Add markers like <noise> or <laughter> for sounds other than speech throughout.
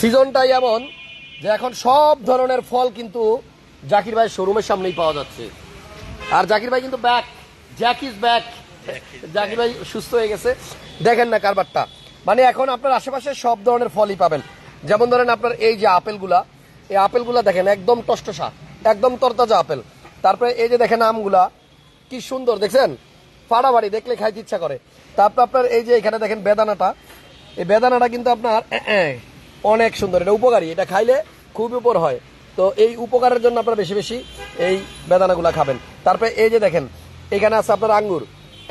সিজনটাই এমন যে এখন সব ধরনের ফল কিন্তু জাকির ভাই শোরুমের সামনেই পাওয়া যাচ্ছে। আর জাকির ভাই কিন্তু back Jack is back Zakir ভাই সুস্থ হয়ে গেছে। দেখেন না কারবারটা। মানে এখন আপনার আশেপাশে সব ধরনের ফলই পাবেন। যেমন ধরেন আপনার এই যে আপেলগুলা, এই আপেলগুলা দেখেন, একদম টষ্টসা একদম তরতাজা আপেল। তারপরে এই যে দেখেন আমগুলা, কি সুন্দর, দেখছেন? ফাড়াবাড়ি দেখলে খাইতে ইচ্ছা করে। তারপর আপনার এই যে এখানে দেখেন বেদানাটা। এই বেদানাটা কিন্তু আপনার অনেক সুন্দর, এটা উপকারী, এটা খাইলে খুব উপর হয়। তো এই উপকারের জন্য আপনারা বেশি বেশি এই বেদানাগুলা খাবেন। তারপরে এই যে দেখেন, এখানে আছে আপনার আঙ্গুর।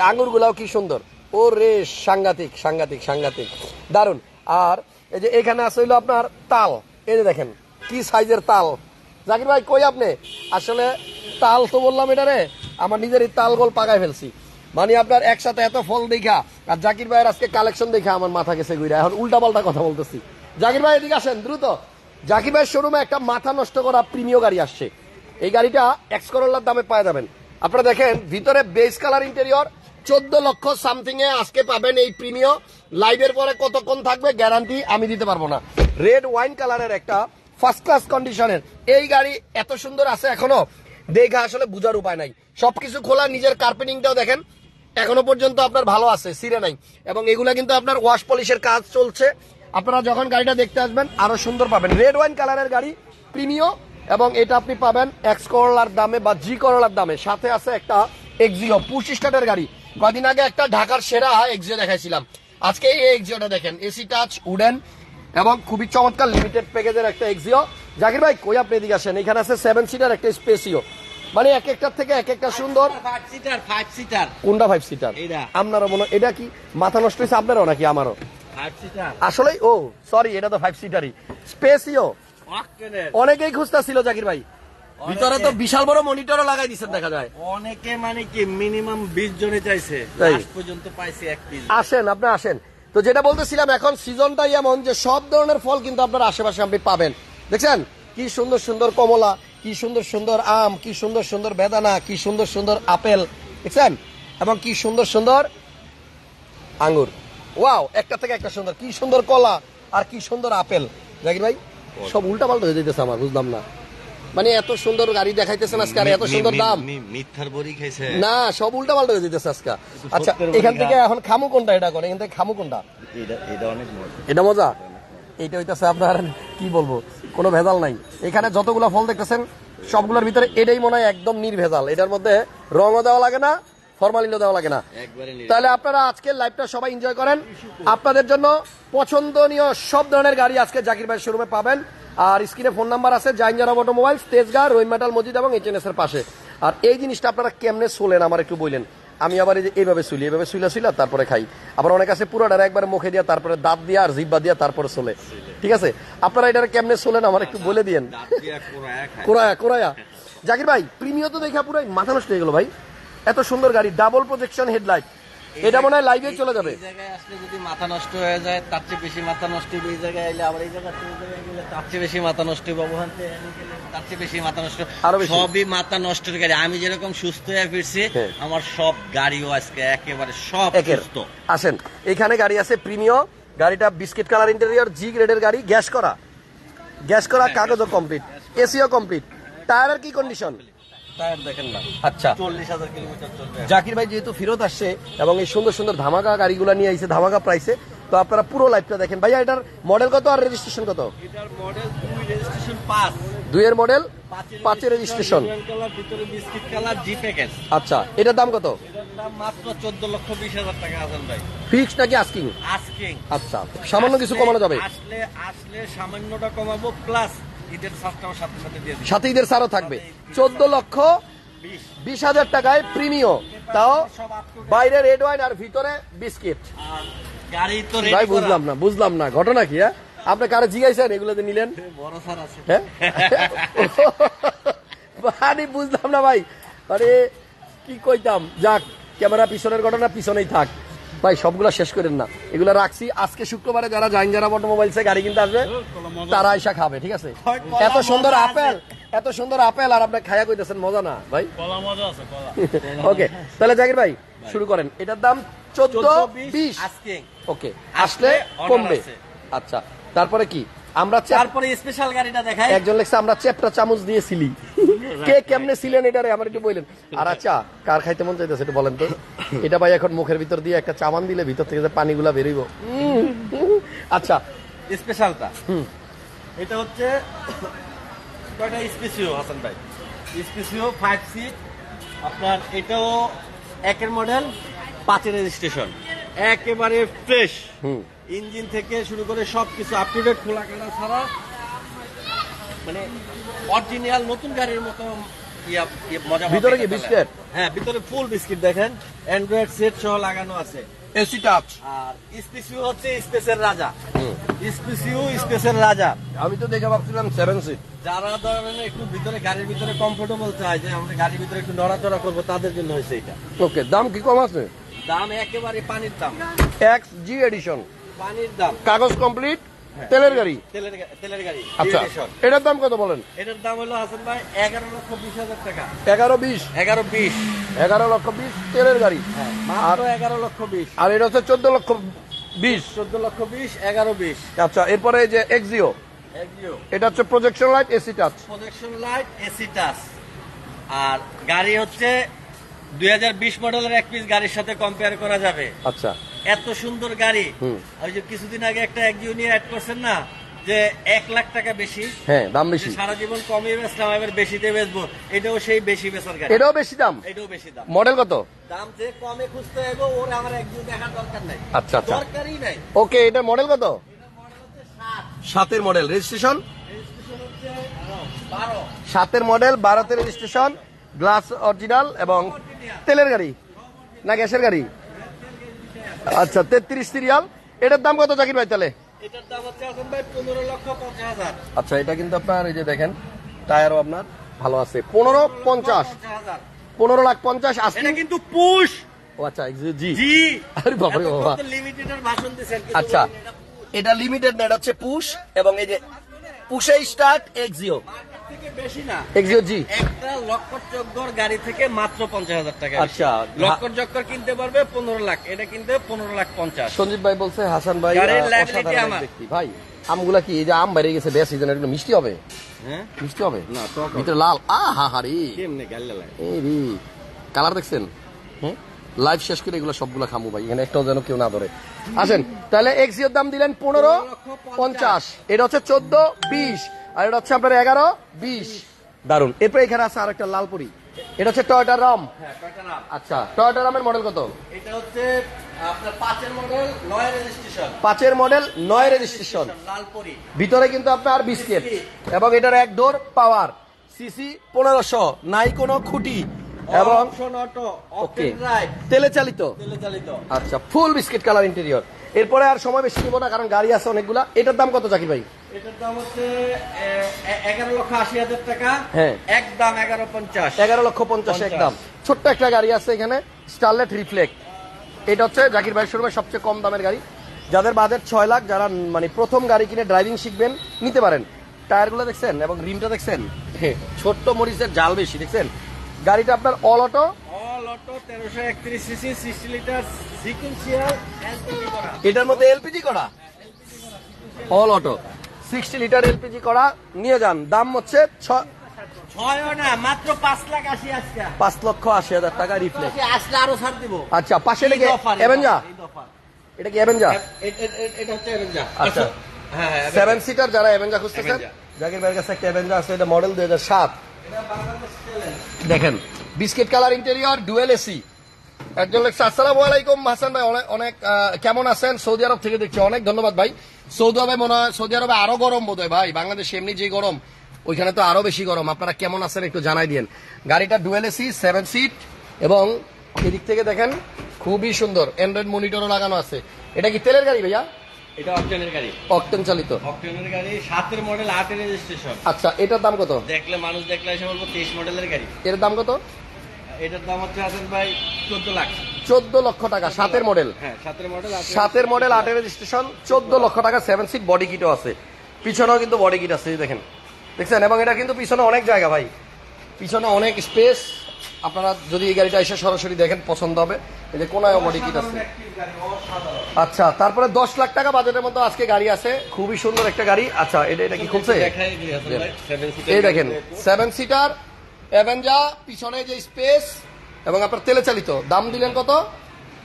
আঙ্গুরগুলাও কি সুন্দর। ও রে সাংঘাতিক সাংঘাতিক সাংঘাতিক। দারুণ আর এই যে এখানে আছে হইল আপনার তাল। এই যে দেখেন, কি সাইজের তাল। জাকির ভাই, কই আপনি? আসলে তাল তো বললাম এটা রে, আমার নিজেরই তাল গোল পাকায় ফেলছি। মানে আপনার একসাথে এত ফল দেখা, আর জাকির ভাইয়ের আজকে কালেকশন দেখা, আমার মাথা গেছে ঘুরে। এখন উল্টা পাল্টা কথা বলতেছি। জাকির ভাই, এদিকে আসেন, দ্রুত। জাকির ভাইয়ের শোরুমে একটা মাথা নষ্ট করা প্রিমিয় গাড়ি আসছে। এই গাড়িটা এক্স করোলার দামে পাওয়া যাবেন। আপনারা দেখেন, ভিতরে বেস কালার ইন্টেরিয়র চোদ্দ লক্ষ সামথিং এ আজকে পাবেন এই প্রিমিয়। লাইভের পরে কতক্ষণ থাকবে গ্যারান্টি আমি দিতে পারব না। রেড ওয়াইন কালারের একটা ফার্স্ট ক্লাস কন্ডিশনের এই গাড়ি এত সুন্দর আছে এখনও। দেখা আসলে বুঝার উপায় নাই। সবকিছু খোলা, নিজের কার্পেটিংটাও দেখেন। এখনও পর্যন্ত আপনার ভালো আছে সিরে নাই। এবং এগুলা কিন্তু আপনার ওয়াশ পলিশের কাজ চলছে। আপনারা যখন গাড়িটা দেখতে আসবেন আরও সুন্দর পাবেন। রেড ওয়াইন কালারের গাড়ি প্রিমিয় এবং এটা আপনি পাবেন এক্স করলার দামে বা জি করলার দামে। সাথে আছে একটা এক্সিও পুশ স্টার্টের গাড়ি। কদিন আগে একটা ঢাকার সেরা এক্সিও দেখাইছিলাম। আজকে এই এক্সিওটা দেখেন এসি টাচ উডেন এবং খুবই চমৎকার লিমিটেড প্যাকেজের একটা এক্সিও জাকির ভাই কই আপনি এদিকে আসেন? এখানে আছে সেভেন সিটার একটা স্পেসিও মানে এক একটার থেকে এক একটা সুন্দর। কোনটা ফাইভ সিটার আপনারও মনে এটা কি? মাথা নষ্ট হয়েছে আপনারও নাকি আমারও? আসলে ও সরি এটা তো ফাইভ সিটারই স্পেসিও অনেকেই খুঁজতেছিল জাকির ভাই। ভিতরে তো বিশাল বড় মনিটরও লাগাই দিচ্ছেন দেখা যায়। অনেকে মানে কি মিনিমাম বিশ জনে চাইছে। পর্যন্ত পাইছে এক পিস আসেন আপনি আসেন। তো যেটা বলতেছিলাম এখন সিজনটাই এমন যে সব ধরনের ফল কিন্তু আপনার আশেপাশে আপনি পাবেন। দেখছেন? কি সুন্দর সুন্দর কমলা কি সুন্দর সুন্দর আম কি সুন্দর সুন্দর বেদানা কি সুন্দর সুন্দর আপেল। দেখছেন? এবং কি সুন্দর সুন্দর আঙ্গুর। ওয়াও একটা থেকে একটা সুন্দর। কি সুন্দর কলা আর কি সুন্দর আপেল। জাকির ভাই সব উল্টা পাল্টা হয়ে যেতেছে আমার বুঝলাম না। মানে এত সুন্দর গাড়ি দেখাইতেছেন আজকে আর এত সুন্দর দাম। মিথ্যার বড়ি খাইছে। না সব উল্টা পাল্টা হয়ে যেতেছে আজকে। আচ্ছা এখান থেকে এখন খামু কোনটা এটা করে এখান থেকে খামু কোনটা? এটা এটা অনেক মজা। এটা মজা? এইটা হইতেছে আপনার কি বলব কোনো ভেজাল নাই। এখানে যতগুলো ফল দেখতেছেন সবগুলোর ভিতরে এটাই মনে হয় একদম নির্ভেজাল। এটার মধ্যে রঙও দেওয়া লাগে না ফরমালিনও দেওয়া লাগে না। তাহলে আপনারা আজকের লাইভটা সবাই এনজয় করেন। আপনাদের জন্য পছন্দনীয় সব ধরনের গাড়ি আজকে জাকির ভাই শোরুমে পাবেন। আর স্ক্রিনে ফোন নাম্বার আছে জাইনজারা অটোমোবাইলস তেজগাঁ রহিম মেটাল মসজিদ এবং এইচএনএস এর পাশে। আর এই জিনিসটা আপনারা কেমনে সোলেন আমার একটু বললেন আমি আবার এই যে এইভাবে শুলি এইভাবে শুইলা শুইলা তারপরে খাই। আবার অনেক আছে পুরোটা একবার মুখে দিয়া তারপরে দাঁত দিয়া আর জিব্বা দিয়া তারপরে সোলে ঠিক আছে? আপনারা এটা কেমনে সোলেন আমার একটু বলে দিয়েন। কোরায়া কোরায়া জাকির ভাই প্রিমিয় তো দেখা পুরো মাথা নষ্ট হয়ে গেল ভাই। এত সুন্দর গাড়ি ডাবল প্রজেকশন হেডলাইট এটা মনে হয় লাইভে চলে যাবে। এই জায়গায় আসলে যদি মাথা নষ্ট হয়ে যায় তার চেয়ে বেশি মাথা নষ্ট হবে এই জায়গায় এলে আবার এই জায়গা তার চেয়ে বেশি মাথা নষ্ট হবে তার চেয়ে বেশি মাথা নষ্ট আরও সবই মাথা নষ্টের গাড়ি। আমি যেরকম সুস্থ হয়ে ফিরছি হ্যাঁ। আমার সব গাড়িও আজকে একেবারে সব সুস্থ। আসেন এখানে গাড়ি আছে প্রিমিয় গাড়িটা বিস্কিট কালার ইন্টেরিয়র জি গ্রেডের গাড়ি গ্যাস করা। গ্যাস করা কাগজও কমপ্লিট এসিও কমপ্লিট টায়ারের কি কন্ডিশন টায়ার দেখেন না। আচ্ছা। চল্লিশ হাজার কিলোমিটার চলবে। জাকির ভাই যেহেতু ফেরত আসছে এবং এই সুন্দর সুন্দর ধামাকা গাড়িগুলো নিয়ে আইছে ধামাকা প্রাইসে তো আপনারা পুরো লাইফটা দেখেন। ভাইয়া এটার মডেল কত আর রেজিস্ট্রেশন কত? এটার মডেল দুই রেজিস্ট্রেশন পাঁচ। দুইয়ের মডেল পাঁচের রেজিস্ট্রেশন ভিতরে বিস্কিট কালার জি প্যাকেজ আচ্ছা এটার দাম কত? মাত্র চোদ্দ লক্ষ বিশ হাজার টাকা আছেন ভাই। ফিক্স নাকি আস্কিং আস্কিং আচ্ছা সামান্য কিছু কমানো যাবে। আসলে আসলে সামান্যটা কমাবো প্লাস সাথে ঈদের ছাড়ও থাকবে। চোদ্দ লক্ষ বিশ। হাজার টাকায় প্রিমিয় তাও। বাইরে রেড ওয়াইন আর ভিতরে বিস্কিট ভাই বুঝলাম না বুঝলাম না। ঘটনা কি হ্যাঁ? আপনি কারে জিগাইছেন এগুলোতে নিলেন? হ্যাঁ? মানে বুঝলাম না ভাই। আরে কি কইতাম? যাক ক্যামেরা পিছনের ঘটনা পিছনেই থাক। ভাই সবগুলো শেষ করেন না। এগুলো রাখছি। আজকে শুক্রবারে যারা জাইন যারা অটোমোবাইলসে গাড়ি কিনতে আসবে তারা এসা খাবে ঠিক আছে? এত সুন্দর আপেল এত সুন্দর আপেল আর আপনি খায়া কইতেছেন মজা না ভাই? ওকে <laughs> তাহলে জাকির ভাই শুরু করেন। এটার দাম চোদ্দ বিশ আস্কিং ওকে আসলে কমবে। আচ্ছা তারপরে কি? আমরা তারপরে স্পেশাল গাড়িটা দেখাই। একজন লেখছে আমরা চ্যাপটা চামচ দিয়েছিলি <laughs> কে কেমনে ছিলেন এটারে আমার একটু বললেন আর আচ্ছা কার খাইতে মন চাইতেছে একটু বলেন তো। <laughs> এটা ভাই এখন মুখের ভিতর দিয়ে একটা চামান দিলে ভিতর থেকে যে পানিগুলা বেরোইব। <laughs> আচ্ছা। স্পেশালটা। এটা হচ্ছে কয়টা স্পেসিও হাসান ভাই? স্পেসিও ফাইভ সিট আপনার এটাও একের মডেল পাঁচের রেজিস্ট্রেশন একেবারে ফ্রেশ ইঞ্জিন থেকে শুরু করে সবকিছু আপ টু ডেট খোলা কাটা ছাড়া। মানে অরিজিনাল নতুন গাড়ির মতো ইয়া ভিতরে কি বিস্কিট? হ্যাঁ ভিতরে ফুল বিস্কিট দেখেন। অ্যান্ড্রয়েড সেট সহ লাগানো আছে। এসি টাচ আর স্পেসিও হচ্ছে স্পেসের রাজা। স্পেসিও স্পেসের রাজা। আমি তো দেখে ভাবছিলাম সেভেন সিট যারা ধরেন একটু ভিতরে গাড়ির ভিতরে কমফোর্টেবল চায় যে আমরা গাড়ির ভিতরে একটু নড়াচড়া করব তাদের জন্য হয়েছে এটা। ওকে দাম কি কম আছে? দাম একেবারে পানির দাম। এক্স জি এডিশন পানির দাম। কাগজ কমপ্লিট তেলের গাড়ি। তেলের গাড়ি আচ্ছা এটার দাম কত বলেন? এটার দাম হলো হাসান ভাই এগারো লক্ষ বিশ হাজার টাকা। এগারো বিশ। এগারো বিশ। এগারো লক্ষ বিশ তেলের গাড়ি। হ্যাঁ আর এগারো লক্ষ বিশ। আর এটা হচ্ছে চোদ্দ লক্ষ বিশ। চোদ্দ লক্ষ বিশ এগারো বিশ। আচ্ছা এরপরে এই যে এক্সিও এটা হচ্ছে projection light AC touch projection light AC touch আর গাড়ি হচ্ছে দুই হাজার বিশ মডেলের এক পিস গাড়ির সাথে কম্পেয়ার করা যাবে। আচ্ছা। এত সুন্দর গাড়ি। ওই যে কিছুদিন আগে একটা একজিও নিয়ে অ্যাড করছেন না যে এক লাখ টাকা বেশি। হ্যাঁ দাম বেশি। সারা জীবন কমই বেচলাম এবার বেশিতে বেচবো। এটাও সেই বেশি বেচার গাড়ি। এটাও বেশি দাম? এটাও বেশি দাম। মডেল কত? দাম যে কমে খুঁজতে হবে ওর আমার একজিও দেখার দরকার নাই। আচ্ছা, আচ্ছা। দরকারই নাই। ওকে এটার মডেল কত? সাতের মডেল। রেজিস্ট্রেশন? সাতের মডেল বারোতে রেজিস্ট্রেশন? গ্লাস অরিজিনাল এবং তেলের গাড়ি না গ্যাসের গাড়ি? আচ্ছা তেত্রিশ সিরিয়াল। এটার দাম কত জাকির ভাই তাহলে? আচ্ছা এটা কিন্তু আপনার এই যে দেখেন টায়ারও আপনার ভালো আছে। পনেরো পঞ্চাশ। পনেরো লাখ পঞ্চাশ এটা কিন্তু পুশ। ও আচ্ছা জি জি। আরে বাবা। কিন্তু আচ্ছা এটা লিমিটেড না এটা হচ্ছে পুশ এবং এই যে পুশে স্টার্ট এক্সিও থেকে বেশি না। এক্সিও একটা লক্কর চক্কর গাড়ি থেকে মাত্র পঞ্চাশ হাজার টাকা আচ্ছা। লক্কর চক্কর কিনতে পারবে পনেরো লাখ এটা কিনতে পনেরো লাখ পঞ্চাশ। সঞ্জীব ভাই বলছে হাসান ভাই গাড়ির আহ, liability অসাধারণ এক আমার। ব্যক্তি। ভাই আমগুলা কি এই যে আম বাইরে গেছে বেশ সিজন এগুলো মিষ্টি হবে? হ্যাঁ? মিষ্টি হবে? না, ভিতরে লাল আ হা হা রে। কেমনে গাল্লা এই রে কালার দেখছেন? লাইভ শেষ করে এগুলো সবগুলো খামু ভাই এখানে একটাও যেন কেউ না ধরে। আসেন তাহলে এক্সিওর দাম দিলেন পনেরো পঞ্চাশ এটা হচ্ছে চোদ্দ বিশ। আর এটা হচ্ছে আপনার এগারো বিশ। দারুণ এরপরে এখানে আছে আর একটা লালপুরি এটা হচ্ছে টয়টা রাম। হ্যাঁ কয়টা নাম আচ্ছা টয়টা রামের মডেল কত? এটা হচ্ছে পাঁচের মডেল নয় রেজিস্ট্রেশন ভিতরে কিন্তু আপনার বিস্কিট। এবং এটার এক ডোর পাওয়ার। সিসি পনেরোশো নাই কোনো খুঁটি। এবং তেলে চালিত। আচ্ছা ফুল বিস্কিট কালার ইন্টেরিয়র এরপরে আর সময় বেশি নিব না কারণ গাড়ি আছে অনেকগুলা। এটার দাম কত জাকির ভাই? এটার দাম হচ্ছে এগারো লক্ষ আশি হাজার টাকা। হ্যাঁ। একদম এগারো পঞ্চাশ। এগারো লক্ষ পঞ্চাশ একদম ছোট্ট একটা গাড়ি আছে এখানে স্টারলেট রিফ্লেক্ট এটা হচ্ছে জাকির ভাই শোরুমের সবচেয়ে কম দামের গাড়ি। যাদের বাজেট ছয় লাখ যারা মানে প্রথম গাড়ি কিনে ড্রাইভিং শিখবেন নিতে পারেন। টায়ারগুলো দেখছেন এবং রিমটা দেখছেন? হে, ছোট্ট মরিচের জাল বেশি দেখছেন? গাড়িটা আপনার অল অটো অটো তেরোশো একত্রিশ CC sixty litre sequential LPG করা। এটার মধ্যে এলপিজি করা? All auto sixty litre LPG করা নিয়ে যান। দাম হচ্ছে পাঁচ লক্ষ আশি হাজার টাকা রিফ্লেক্ট আসলে আরও ছাড় দিব। আচ্ছা পাশে লেগে অ্যাভেঞ্জা। এটা কি অ্যাভেঞ্জা এটা হচ্ছে অ্যাভেঞ্জা আচ্ছা। হ্যাঁ হ্যাঁ সেভেন সিটার যারা অ্যাভেঞ্জা খুঁজতেছেন। জাকির ভাইয়ের কাছে একটা অ্যাভেঞ্জা আছে এটা মডেল দুই হাজার সাত। দেখেন biscuit colour interior dual AC. একজন লেখছে আসসালামু আলাইকুম হাসান ভাই অনেক অনেক কেমন আছেন? সৌদি আরব থেকে দেখছি। অনেক ধন্যবাদ ভাই। সৌদি আরবে মনে হয় সৌদি আরবে আরও গরম বোধ হয় ভাই। বাংলাদেশে এমনি যে গরম ওইখানে তো আরও বেশি গরম। আপনারা কেমন আছেন একটু জানাই দিন। গাড়িটা ডুয়েল এসি সেভেন সিট এবং এদিক থেকে দেখেন খুবই সুন্দর। অ্যান্ড্রয়েড মনিটরও লাগানো আছে। এটা কি তেলের গাড়ি ভাইয়া? এটা অকটেনের গাড়ি। অকটেন চালিত। অকটেনের গাড়ি সাতের মডেল আটের রেজিস্ট্রেশন আচ্ছা এটার দাম কত? দেখলে মানুষ দেখলে এসে বলব তেইশ মডেলের গাড়ি। এর দাম কত? এটার দাম হচ্ছে হাসান ভাই চোদ্দ লাখ। চোদ্দ লক্ষ টাকা সাতের মডেল হ্যাঁ সাতের মডেল আটের রেজিস্ট্রেশন চোদ্দ লক্ষ টাকা সেভেন সিট বডি কিটও আছে। পিছনেও কিন্তু বডি কিট আছে দেখেন। দেখছেন? এবং এটা কিন্তু পিছনে অনেক জায়গা ভাই। পিছনে অনেক স্পেস আপনারা যদি এই গাড়িটা এসে সরাসরি দেখেন পছন্দ হবে। এই যে কোনায় বডি কিট আছে। আচ্ছা তারপরে দশ লাখ টাকা বাজেটের মতো আজকে গাড়ি আছে। খুবই সুন্দর একটা গাড়ি। আচ্ছা এটা এটা কি খুলছে? এই দেখেন সেভেন সিটার অ্যাভেঞ্জা পিছনে যে স্পেস এবং আপনার তেলে চালিত দাম দিলেন কত?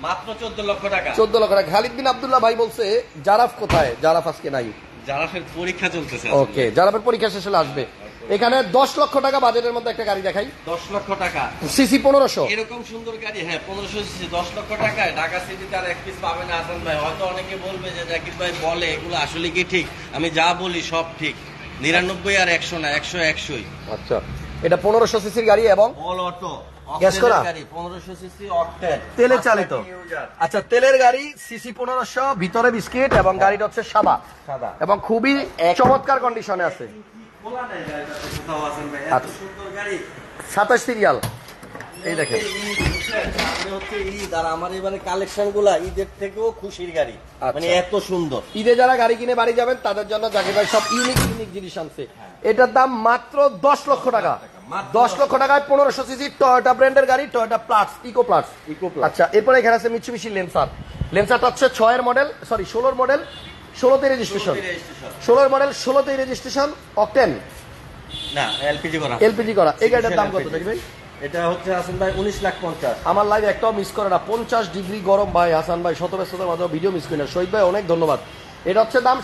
মাত্র চোদ্দ লক্ষ টাকা। চোদ্দ লক্ষ টাকা। খালিদ বিন আব্দুল্লাহ ভাই বলছে জারাফ কোথায়? জারাফ আজকে নাই। যারা ফের পরীক্ষা চলতেছে ওকে জারাফের পরীক্ষা শেষে আসবে। এখানে দশ লক্ষ টাকা বাজেটের মধ্যে একটা গাড়ি দেখাই। দশ লক্ষ টাকা। সিসি পনেরোশো। এরকম সুন্দর গাড়ি হ্যাঁ পনেরোশো সিসি দশ লক্ষ টাকায়। ঢাকা সিটিতে আর এক পিস পাবে না হাসান ভাই। হয়তো অনেকে বলবে যে জাকির ভাই বলে এগুলো আসলে কি ঠিক? আমি যা বলি সব ঠিক। নিরানব্বই আর একশো না একশো একশোই। আচ্ছা। এটা পনেরোশো সিসির গাড়ি এবং অল অটো গ্যাস করা? গাড়ি পনেরোশো সিসি অকটেন তেলে চালিত। আচ্ছা তেলের গাড়ি সিসি পনেরোশো ভিতরে বিস্কিট এবং গাড়িটা হচ্ছে সাদা। এবং খুবই চমৎকার কন্ডিশনে আছে। আচ্ছা। সাতাশ সিরিয়াল এই দেখেন। হচ্ছে ঈদ আর আমার এবারে কালেকশনগুলা ঈদের থেকেও খুশির গাড়ি। আচ্ছা। মানে এত সুন্দর। ঈদে যারা গাড়ি কিনে বাড়ি যাবেন তাদের জন্য জাকির ভাই সব ইউনিক ইউনিক জিনিস আনছে। এটার দাম মাত্র দশ লক্ষ টাকা। দশ লক্ষ টাকায় পনেরোশো সিসি টয়োটা ব্র্যান্ডের গাড়ি Toyota plus eco plus Plus। আচ্ছা এরপরে এখানে আছে মিচুবিশি লেন্সার লেন্সারটা হচ্ছে ছয়ের মডেল সরি ষোলোর মডেল ষোলোতে রেজিস্ট্রেশন ষোলোর মডেল ষোলোতে রেজিস্ট্রেশন অকটেন না এলপিজি করা। এলপিজি করা। এই গাড়িটার দাম কত ভাই এটা হচ্ছে হাসান ভাই উনিশ লাখ পঞ্চাশ। আমার লাইভ একটাও মিস করে না। পঞ্চাশ ডিগ্রি গরম ভাই হাসান ভাই শত ব্যস্ততার মাধ্যমে ভিডিও মিস করি না। শহীদ ভাই অনেক ধন্যবাদ। এটা হচ্ছে দাম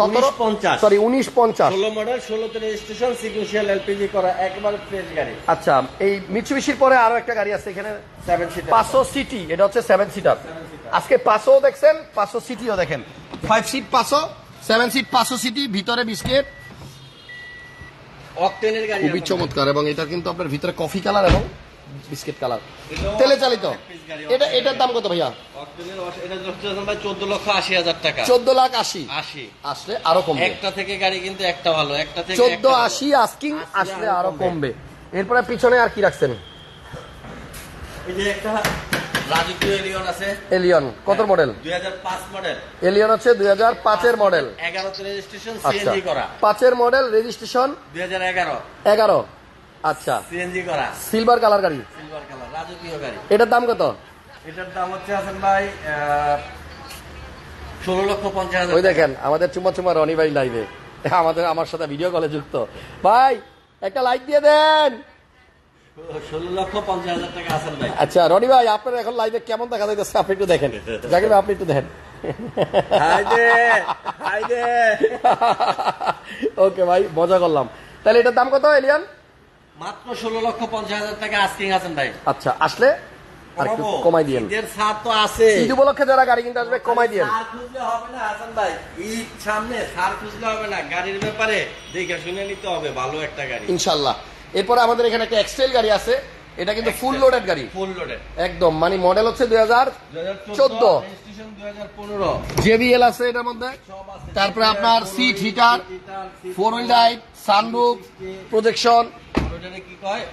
সতেরো? 1950 সরি উনিশ পঞ্চাশ। ষোলো মডেল ষোলোতে রেজিস্ট্রেশন সিকুয়েন্সিয়াল এলপিজি করা একবার ফ্রেশ গাড়ি। আচ্ছা এই মিচুবিশির পরে আরও একটা গাড়ি আছে এখানে। সেভেন সিটার পাঁচশো সিটি এটা হচ্ছে সেভেন সিটার আজকে পাঁচশো দেখছেন পাঁচশো সিটিও দেখেন। ফাইভ সিট পাঁচশো সেভেন সিট পাঁচশো সিটি ভিতরে বিস্কিট। অকটেনের গাড়ি খুবই চমৎকার এবং এটা কিন্তু আপনার ভিতরে কফি কালার এবং বিস্কিট কালার। তেলে চালিত। এটা এটার দাম কত ভাইয়া? চোদ্দ লক্ষ আশি হাজার টাকা। চোদ্দ লাখ আশি। আশি। আসলে আরও কমবে। একটা থেকে গাড়ি কিন্তু একটা ভালো একটা থেকে চোদ্দ আশি আস্কিং আসলে আরও কমবে। এরপরে পিছনে আর কি রাখছেন? এই যে একটা রাজকীয় এলিয়ন আছে। এলিয়ন কত মডেল মডেল এলিয়ন হচ্ছে মডেল এগারোতে রেজিস্ট্রেশন সিএনজি করা। পাঁচের মডেল রেজিস্ট্রেশন আচ্ছা। সিএনজি করা। সিলভার কালার গাড়ি। সিলভার কালার রাজকীয় গাড়ি। এটার দাম কত? এটার দাম হচ্ছে হাসান ভাই ষোলো লক্ষ পঞ্চাশ ওই দেখেন আমাদের চুমা চুমা রনি ভাই লাইভে আমাদের আমার সাথে ভিডিও কলে যুক্ত। ভাই একটা লাইক দিয়ে দেন। আচ্ছা রনি ভাই আপনার এখন লাইভে কেমন দেখা যাইতেছে? আপনি একটু দেখেন। জাকির ভাই আপনি একটু দেখেন। হাইদে <laughs> ওকে ভাই মজা করলাম। তাহলে এটার দাম কত এলিয়ান? মাত্র ষোলো লক্ষ পঞ্চাশ হাজার টাকা আস্কিং হাসান ভাই। আচ্ছা আসলে আর একটু কমাই দিয়েন। ঈদের ছাড় তো আছে। ঈদ উপলক্ষে যারা গাড়ি কিনতে আসবে কমাই দিয়েন। সার খুঁজলে হবে না হাসান ভাই। ঈদ সামনে সার খুঁজলে হবে না। গাড়ির ব্যাপারে দেখে শুনে নিতে হবে ভালো একটা গাড়ি। ইনশাল্লাহ। এরপরে আমাদের এখানে একটা এক্সেল গাড়ি আছে। এটা কিন্তু ফুল লোডেড গাড়ি। ফুল লোডেড একদম মানে মডেল হচ্ছে দুই হাজার চোদ্দ। রেজিস্ট্রেশন দুই হাজার পনেরো। জেবিএল আছে এটার মধ্যে। তারপরে আপনার seat heater four wheel light sunroof projection. কি কয়?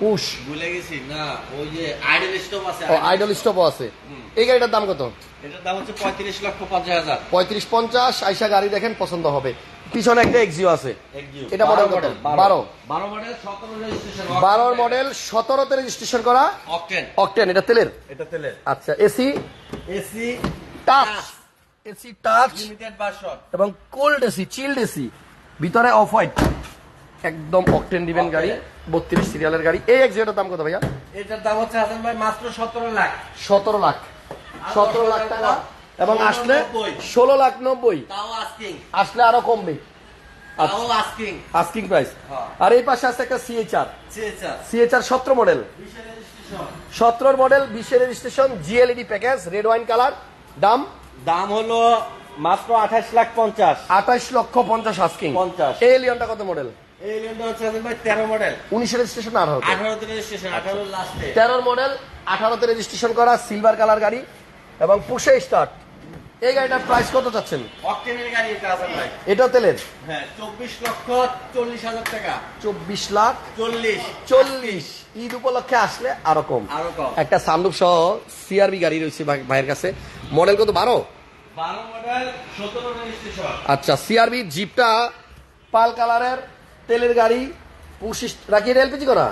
পুশ ভুলে গেছি না ওই যে আইডল স্টপ আছে ও আইডল স্টপও আছে। এই গাড়িটার দাম কত? এটার দাম হচ্ছে পঁয়ত্রিশ লক্ষ পঞ্চাশ হাজার। পঁয়ত্রিশ পঞ্চাশ আইসা গাড়ি দেখেন পছন্দ হবে। পিছনে একটা এক্সিও আছে। এটা মডেল কত? মডেল সতেরো রেজিস্ট্রেশন বারোর মডেল সতেরোতে রেজিস্ট্রেশন করা অকটেন অকটেন এটা তেলের? এটা তেলের। আচ্ছা AC? AC touch AC touch limited version এবং কোল্ড এসি চিল্ড এসি ভিতরে অফ হোয়াইট একদম অকটেন দিবেন গাড়ি বত্রিশ সিরিয়ালের গাড়ি। এই এক এক্সিওটার দাম কত ভাইয়া? এটার দাম হচ্ছে হাসান ভাই মাত্র সতেরো লাখ। সতেরো লাখ। সতেরো লাখ টাকা। এবং আসলে ষোলো লাখ নব্বই। আসলে আরও কমবে। আস্কিং আস্কিং প্রাইস হ্যাঁ। আর এই পাশে আছে একটা সিএইচআর সিএচআর সতেরো মডেল সতেরোর মডেল বিশের registration GLED package red wine colour দাম? দাম হলো মাত্র আঠাশ লাখ পঞ্চাশ। আঠাশ লক্ষ পঞ্চাশ আস্কিং 50 এই লিওনটা কত মডেল এই লেনটা হচ্ছে ভাই মডেল। রেজিস্ট্রেশন লাস্টে মডেল রেজিস্ট্রেশন করা সিলভার কালার গাড়ি এবং স্টার্ট এই গাড়িটার প্রাইস কত চাচ্ছেন? অকটেনের গাড়ি এটা হাসান ভাই। এটাও তেলের? হ্যাঁ লক্ষ চল্লিশ হাজার টাকা। চব্বিশ লাখ চল্লিশ। চল্লিশ। ঈদ উপলক্ষে আসলে আরও কম। আরও কম। একটা সানরুফ সহ সিআরবি গাড়ি রয়েছে ভাইয়ের কাছে। মডেল কত? বারো? বারো মডেল সতেরো রেজিস্ট্রেশন আচ্ছা সিআরবি জিপটা পাল কালারের তেলের গাড়ি রাখি এটা এলপিজি করা?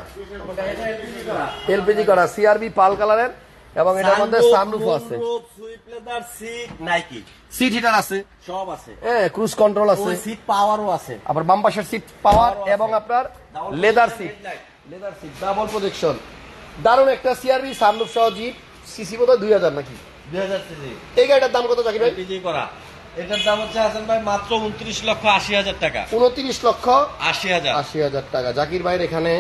এলপিজি করা সিআরবি পাল কালারের এবং এটার মধ্যে সানরুফ আছে। সিট হিটার আছে। সব আছে। হ্যাঁ ক্রুজ কন্ট্রোল আছে। সিট পাওয়ারও আছে। আবার বাম পাশের সিট পাওয়ার এবং আপনার leather seat leather seat double projection দারুণ একটা সিআরবি সানরুফ সহ জিপ সিসি বোধহয় দুই হাজার নাকি? দুই হাজার এই গাড়িটার দাম কত ভাই? করা। এটার দাম হচ্ছে হাসান ভাই মাত্র উনত্রিশ লক্ষ আশি হাজার টাকা। উনত্রিশ লক্ষ আশি হাজার। আশি হাজার টাকা। জাকির ভাইয়ের এখানে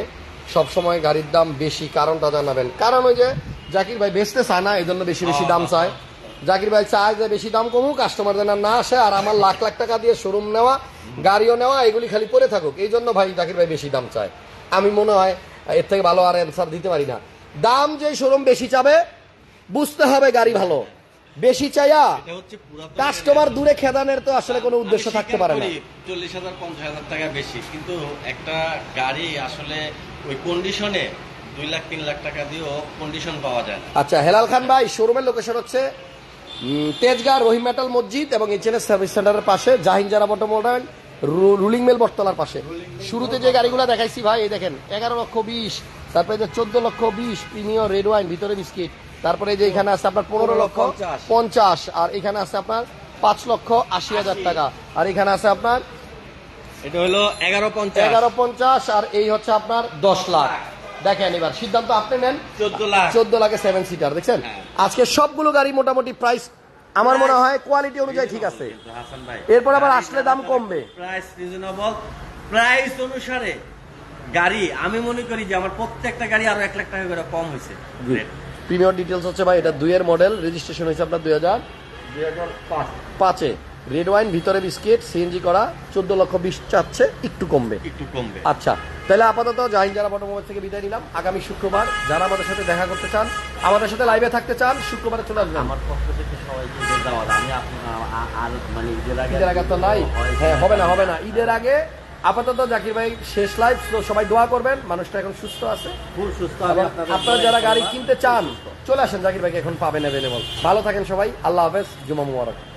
সব সময় গাড়ির দাম বেশি কারণটা জানাবেন। কারণ ওই যে জাকির ভাই বেচতে চায় না এই জন্য বেশি বেশি দাম চায়। জাকির ভাই চায় যে বেশি দাম কমুক কাস্টমার যেন আর না আসে আর আমার লাখ লাখ টাকা দিয়ে শোরুম নেওয়া গাড়িও নেওয়া এগুলি খালি পরে থাকুক। এই জন্য ভাই জাকির ভাই বেশি দাম চায়। আমি মনে হয় এর থেকে ভালো আর অ্যান্সার দিতে পারি না। দাম যে শোরুম বেশি চাবে বুঝতে হবে গাড়ি ভালো। বেশি চাইয়া কাস্টমার দূরে খেদানের তো আসলে কোনো উদ্দেশ্য থাকতে পারে না। চল্লিশ হাজার পঞ্চাশ হাজার টাকা বেশি। কিন্তু একটা গাড়ি আসলে ওই কন্ডিশনে দুই লাখ তিন লাখ টাকা দিয়েও কন্ডিশন পাওয়া যায় আচ্ছা হেলাল খান ভাই শোরুমের লোকেশন হচ্ছে তেজগাঁ রহিম মেটাল মসজিদ এবং এইচএনএস সার্ভিস সেন্টারের পাশে জাহিন জারা অটোমোবাইল রু- রুলিং মেল বটতলার পাশে। শুরুতে যে গাড়িগুলো দেখাইছি ভাই এই দেখেন এগারো লক্ষ বিশ তারপরে যে চোদ্দ লক্ষ বিশ প্রিমিয়র রেড ওয়াইন ভিতরে বিস্কিট তারপরে যে এখানে আছে আপনার পনেরো লক্ষ পঞ্চাশ। আর এখানে আছে আপনার পাঁচ লক্ষ আশি হাজার টাকা। আর এখানে আছে আপনার এটা হলো এগারো পঞ্চাশ। এগারো পঞ্চাশ আর এই হচ্ছে আপনার দশ লাখ। দেখেন এবার সিদ্ধান্ত আপনি নেন। চোদ্দ লাখ। চোদ্দ লাখে সেভেন সিটার দেখছেন? হ্যাঁ। আজকে সবগুলো গাড়ি মোটামুটি প্রাইস আমার মনে হয় কোয়ালিটি অনুযায়ী ঠিক আছে। এরপর আবার আসলে দাম কমবে। প্রাইস রিজনেবল প্রাইস অনুসারে গাড়ি আমি মনে করি যে আমার প্রত্যেকটা গাড়ি আরও এক লাখ টাকা করে কম হয়েছে। প্রিমিয়ার ডিটেলস হচ্ছে ভাই এটা দুইয়ের মডেল রেজিস্ট্রেশন হয়েছে আপনার দুই হাজার দুই হাজার পাঁচ। পাঁচে। রেড ওয়াইন ভিতরে বিস্কিট সিএনজি করা চোদ্দ লক্ষ বিশ চাচ্ছে একটু কমবে। একটু কমবে। আচ্ছা তাহলে আপাতত জাহিন যারা অটোমোবাইল থেকে বিদায় নিলাম আগামী শুক্রবার যারা আমাদের সাথে দেখা করতে চান আমাদের সাথে লাইভে থাকতে চান শুক্রবারে চলে আসবেন। আমার পক্ষ থেকে সবাইকে ঈদের আমি আপ- আ- আ- আর মানে ঈদের আগে ঈদের আগে তো নাই। হ্যাঁ হবে না হবে না। ঈদের আগে আপাতত জাকির ভাই শেষ লাইভ সবাই দোয়া করবেন। মানুষটা এখন সুস্থ আছে। খুব সুস্থ আপনারা যারা গাড়ি কিনতে চান চলে আসেন। জাকির ভাইকে এখন পাবেন অ্যাভেলেবল ভালো থাকেন সবাই। আল্লাহ হাফেজ। জুমা মুবারক।